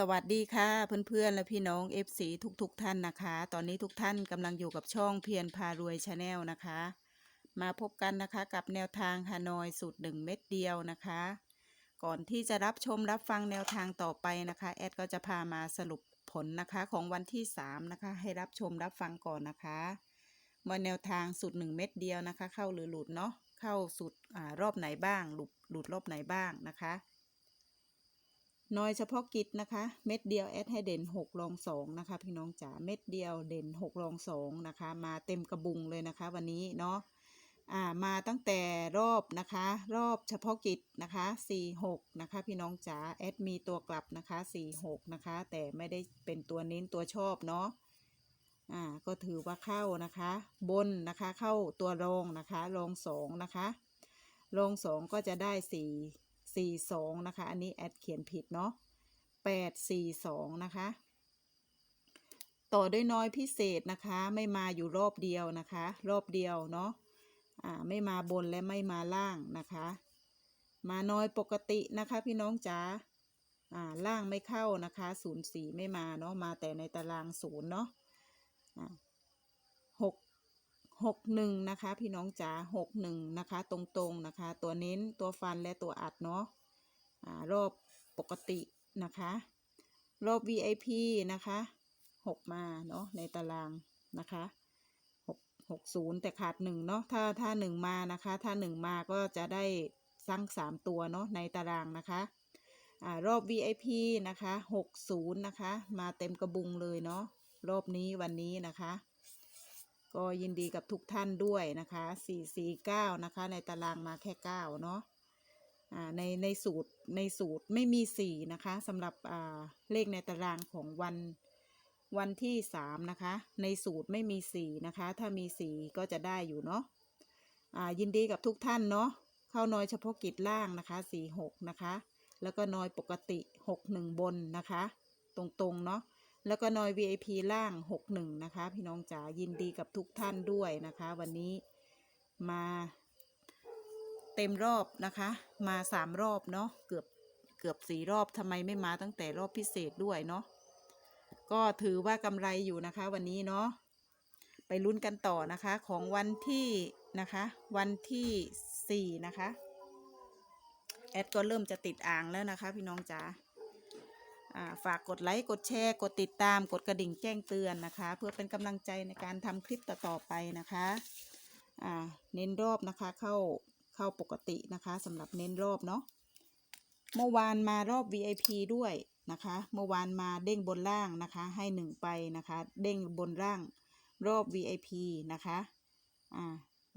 สวัสดีค่ะเพื่อนๆและพี่น้อง FC ทุกๆทท่านนะคะ ตอนนี้ทุกท่านกำลังอยู่กับช่องเพียรพารวยชาแนลนะคะ มาพบกันนะคะกับแนวทางฮานอยสูตรหนึ่งเม็ดเดียวนะคะ ก่อนที่จะรับชมรับฟังแนวทางต่อไปนะคะ แอดก็จะพามาสรุปผลนะคะของวันที่ 3 นะคะ ให้รับชมรับฟังก่อนนะคะว่าแนวทางสูตรหนึ่งเม็ดเดียวนะคะ เข้าหรือหลุดเนาะเข้าสูตรอ่ารอบไหนบ้างหลุดหลุดรอบไหนบ้างนะคะ น้อยเฉพาะกิจนะคะ เม็ดเดียวแอดให้เด่น6รอง2นะคะ พี่น้องจ๋าเม็ดเดียวเด่น6รอง2นะคะ มาเต็มกระบุงเลยนะคะ วันนี้เนาะอ่ามาตั้งแต่รอบนะคะ รอบเฉพาะกิจนะคะ4 6นะคะ พี่น้องจ๋าแอดมีตัวกลับนะคะ4 6นะคะ แต่ไม่ได้เป็นตัวเน้นตัวชอบเนาะอ่าก็ถือว่าเข้านะคะ บนนะคะเข้าตัวรองนะคะรอง2นะคะรอง2ก็จะได้4 สี่สองนะคะ อันนี้แอดเขียนผิดเนาะแปดสี่สองนะคะ ต่อด้วยน้อยพิเศษนะคะ ไม่มาอยู่รอบเดียวนะคะ รอบเดียวเนาะอ่าไม่มาบนและไม่มาล่างนะคะ มาน้อยปกตินะคะพี่น้องจ๋าอ่าล่างไม่เข้านะคะศูนย์สี่ไม่มาเนาะมาแต่ในตารางศูนย์เนาะอ่าหกหกหนึ่งนะคะ พี่น้องจ๋าหกหนึ่งนะคะ ตรงๆนะคะ ตัวเน้นตัวฟันและตัวอัดเนาะ รอบปกตินะคะ รอบ VIP นะคะหกมาเนาะในตารางนะคะหกหกศูนย์แต่ขาดหนึ่งเนาะถ้าถ้าหนึ่งมานะคะ ถ้าหนึ่งมาก็จะได้สั่งสามตัวเนาะในตารางนะคะอารอบ VIP นะคะหกศูนย์นะคะ มาเต็มกระบุงเลยเนาะรอบนี้วันนี้นะคะ ก็ยินดีกับทุกท่านด้วยนะคะ 449 นะคะ ในตารางมาแค่ 9 เนาะ ในในสูตรในสูตรไม่มี4นะคะสำหรับเลขในตารางของวันวันที่3นะคะ ในสูตรไม่มี4นะคะ ถ้ามี4ก็จะได้อยู่เนาะยินดีกับทุกท่านเนาะเข้าน้อยเฉพาะกิจล่างนะคะ46นะคะ แล้วก็น้อยปกติ61บนนะคะ ตรงๆเนาะแล้วก็นอย VIP ล่าง 61 นะคะ พี่น้องจ๋ายินดีกับทุกท่านด้วยนะคะ วันนี้มา เต็มรอบนะคะ มาสามรอบเนาะเกือบเกือบสี่รอบทำไมไม่มาตั้งแต่รอบพิเศษด้วยเนาะก็ถือว่ากำไรอยู่นะคะ วันนี้เนาะไปลุ้นกันต่อนะคะของวันที่นะคะ วันที่สี่นะคะแอดก็เริ่มจะติดอ่างแล้วนะคะ พี่น้องจ๋าฝากกดไลค์ กดแชร์ กดติดตาม กดกระดิ่งแจ้งเตือนนะคะ เพื่อเป็นกำลังใจในการทำคลิปต่อๆไปนะคะ เน้นรอบนะคะเข้า เข้าปกตินะคะสำหรับเน้นรอบเนาะเมื่อวานมารอบ VIP ด้วยนะคะ เมื่อวานมาเด้งบนล่างนะคะ ให้หนึ่งไปนะคะ เด้งบนล่างรอบ VIP นะคะอ่า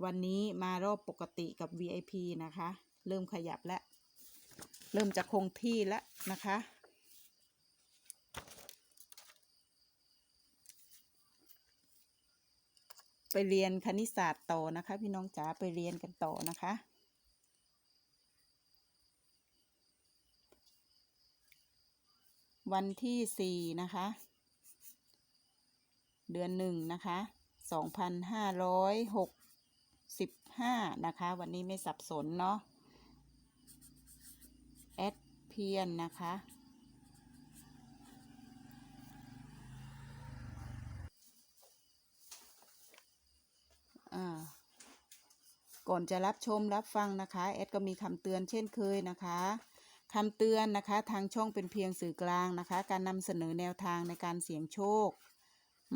วันนี้มารอบปกติกับ VIP นะคะ เริ่มขยับแล้ว เริ่มจะคงที่แล้วนะคะ ไปเรียนคณิตศาสตร์ต่อนะคะ พี่น้องจ๋าไปเรียนกันต่อนะคะ วันที่สี่นะคะ เดือนหนึ่งนะคะสองพันห้าร้อยหกสิบห้านะคะ วันนี้ไม่สับสนเนาะแอดเพียนนะคะ อ่า ก่ อนจะรับชมรับฟังนะคะแอดก็มีคำเตือนเช่นเคยนะคะคำเตือนนะคะ ทางช่องเป็นเพียงสื่อกลางนะคะ การนำเสนอแนวทางในการเสี่ยงโชค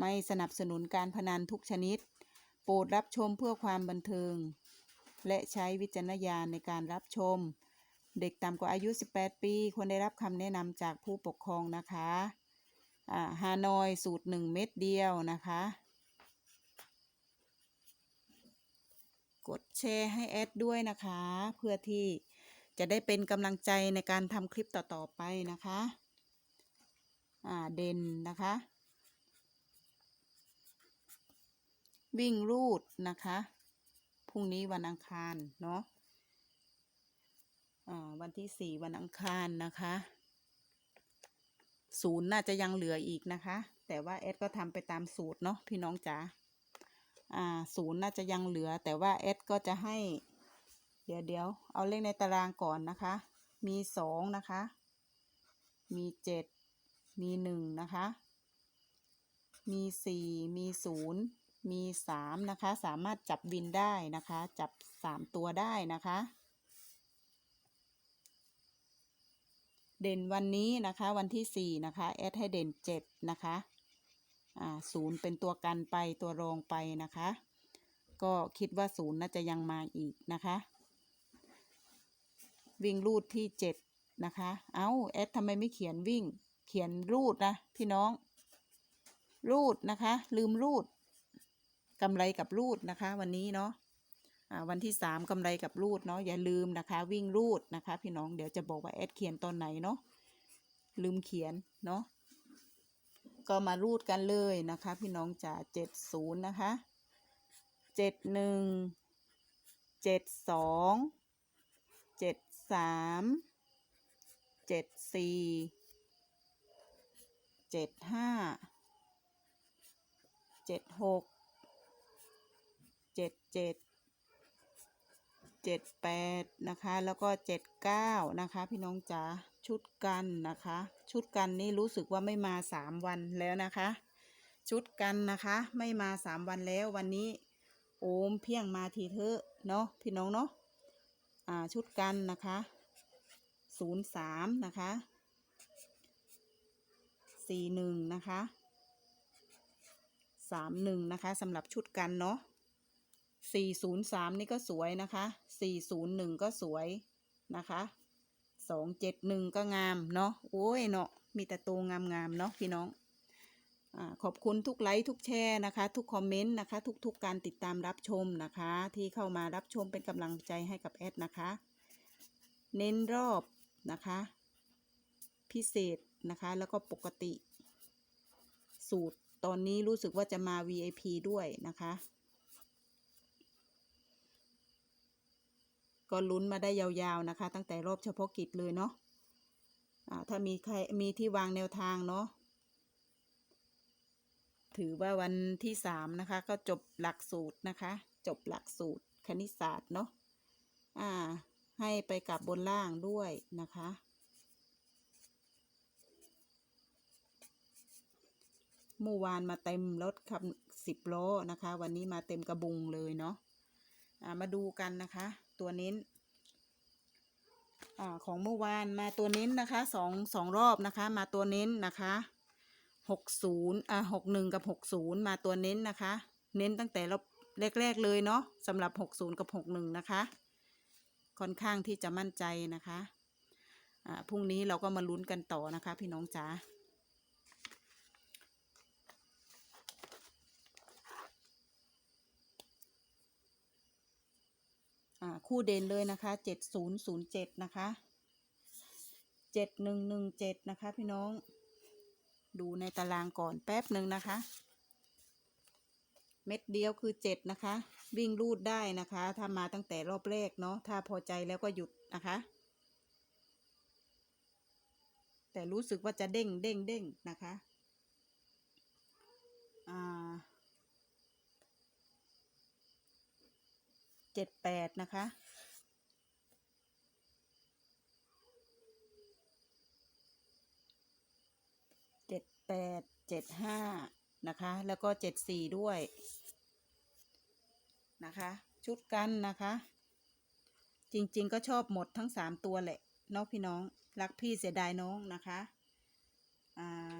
ไม่สนับสนุนการพนันทุกชนิด โปรดรับชมเพื่อความบันเทิง และใช้วิจารณญาณในการรับชม เด็กต่ำกว่าอายุ 18 ปี ควรได้รับคำแนะนำจากผู้ปกครองนะคะฮานอยสูตร 1 เม็ดเดียวนะคะ กดแชร์ให้แอดด้วยนะคะ เพื่อที่จะได้เป็นกำลังใจในการทำคลิปต่อ ๆ ไปนะคะ อ่า เด่นนะคะ วิ่งรูดนะคะ พรุ่งนี้วันอังคารเนาะอ่าวันที่สี่วันอังคารนะคะ ศูนย์น่าจะยังเหลืออีกนะคะ แต่ว่าแอดก็ทำไปตามสูตรเนาะพี่น้องจ๋า อ่าศูนย์น่าจะยังเหลือ แต่ว่าแอดก็จะให้ เดี๋ยวเดี๋ยวเอาเลขในตารางก่อนนะคะ มีสองนะคะ มีเจ็ดมีหนึ่งนะคะ มีสี่มีศูนย์มีสามนะคะ สามารถจับวินได้นะคะ จับสามตัวได้นะคะ เด่นวันนี้นะคะ วันที่สี่นะคะแอดให้เด่นเจ็ดนะคะ ศูนย์เป็นตัวกันไปตัวรองไปนะคะ ก็คิดว่าศูนย์น่าจะยังมาอีกนะคะ วิ่งรูดที่เจ็ดนะคะ เอาแอดทำไมไม่เขียนวิ่ง เขียนรูดนะพี่น้อง รูดนะคะ ลืมรูดกำไรกับรูดนะคะ วันนี้เนาะวันที่สามกำไรกับรูดเนาะอย่าลืมนะคะ วิ่งรูดนะคะ พี่น้องเดี๋ยวจะบอกว่าแอดเขียนตอนไหนเนาะลืมเขียนเนาะ ก็มารูดกันเลยนะคะ พี่น้องจ๋าเจ็ดศูนย์นะคะเจ็ดหนึ่งเจ็ดสองเจ็ดสามเจ็ดสี่เจ็ดห้าเจ็ดหกเจ็ดเจ็ดเจ็ดแปดนะคะ แล้วก็เจ็ดเก้านะคะ พี่น้องจ๋า ชุดกันนะคะ ชุดกันนี่รู้สึกว่าไม่มาสามวันแล้วนะคะ ชุดกันนะคะ ไม่มาสามวันแล้ววันนี้ โอมเพียงมาทีเถอะเนาะพี่น้องเนาะอ่าชุดกันนะคะศูนย์สามนะคะสี่หนึ่งนะคะสามหนึ่งนะคะสำหรับชุดกันเนาะสี่ศูนย์สามนี่ก็สวยนะคะสี่ศูนย์หนึ่งก็สวยนะคะ สองเจ็ดหนึ่งก็งามเนาะโอ้ยเนาะมีแต่ตัวงามๆเนาะพี่น้องอขอบคุณทุกไลค์ทุกแชร์นะคะ ทุกคอมเมนต์นะคะ ทุกๆการติดตามรับชมนะคะ ที่เข้ามารับชมเป็นกำลังใจให้กับแอดนะคะ เน้นรอบนะคะ พิเศษนะคะแล้วก็ปกติ สูตรตอนนี้รู้สึกว่าจะมา VIP ด้วยนะคะ ก็ลุ้นมาได้ยาวๆนะคะ ตั้งแต่รอบเฉพาะกิจเลยเนาะะถ้ามีใครมีที่วางแนวทางเนาะถือว่าวันที่สามนะคะ ก็จบหลักสูตรนะคะ จบหลักสูตรคณิตศาสตร์เนาะอ่า ให้ไปกลับบนล่างด้วยนะคะ เมื่อวานมาเต็มรถขับสิบล้อนะคะ วันนี้มาเต็มกระบุงเลยเนาะมาดูกันนะคะ ตัวเน้นอ่าของเมื่อวานมาตัวเน้นนะคะสองสองรอบนะคะ มาตัวเน้นนะคะหกศูนย์อ่าหกหนึ่งกับหกศูนย์มาตัวเน้นนะคะ เน้นตั้งแต่รอบแรก ๆ เลยเนาะสำหรับหกศูนย์กับหกหนึ่งนะคะ ค่อนข้างที่จะมั่นใจนะคะ อ่าพรุ่งนี้เราก็มาลุ้นกันต่อนะคะ พี่น้องจ๋า คู่เด่นเลยนะคะเจ็ดศูนย์ศูนย์เจ็ดนะคะเจ็ดหนึ่งหนึ่งเจ็ดนะคะพี่น้อง ดูในตารางก่อนแป๊บหนึ่งนะคะ เม็ดเดียวคือเจ็ดนะคะ วิ่งรูดได้นะคะ ถ้ามาตั้งแต่รอบแรกเนาะถ้าพอใจแล้วก็หยุดนะคะ แต่รู้สึกว่าจะเด้งเด้งเด้งนะคะอ่า เจ็ดแปดนะคะ เจ็ดแปดเจ็ดห้านะคะ แล้วก็เจ็ดสี่ด้วยนะคะ ชุดกันนะคะ จริงๆก็ชอบหมดทั้งสามตัวแหละเนาะพี่น้อง รักพี่เสียดายน้องนะคะ อ่า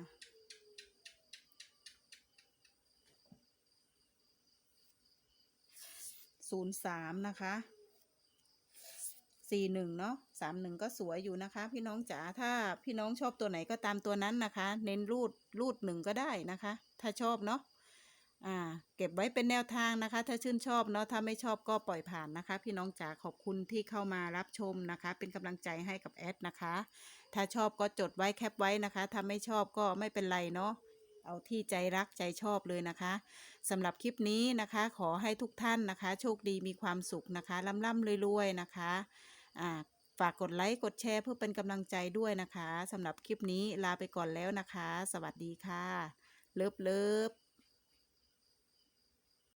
ศูนย์สามนะคะสี่หนึ่งเนาะสามหนึ่งก็สวยอยู่นะคะ พี่น้องจ๋าถ้าพี่น้องชอบตัวไหนก็ตามตัวนั้นนะคะ เน้นรูดรูดหนึ่งก็ได้นะคะ ถ้าชอบเนาะอ่า เก็บไว้เป็นแนวทางนะคะ ถ้าชื่นชอบเนาะถ้าไม่ชอบก็ปล่อยผ่านนะคะ พี่น้องจ๋าขอบคุณที่เข้ามารับชมนะคะ เป็นกำลังใจให้กับแอดนะคะ ถ้าชอบก็จดไว้แคปไว้นะคะ ถ้าไม่ชอบก็ไม่เป็นไรเนาะ เอาที่ใจรักใจชอบเลยนะคะสำหรับคลิปนี้นะคะ ขอให้ทุกท่านนะคะ โชคดีมีความสุขนะคะร่ำร่ำรวยๆนะคะฝากกดไลค์กดแชร์เพื่อเป็นกำลังใจด้วยนะคะสำหรับคลิปนี้ลาไปก่อนแล้วนะคะ สวัสดีค่ะ เลิฟเลิฟ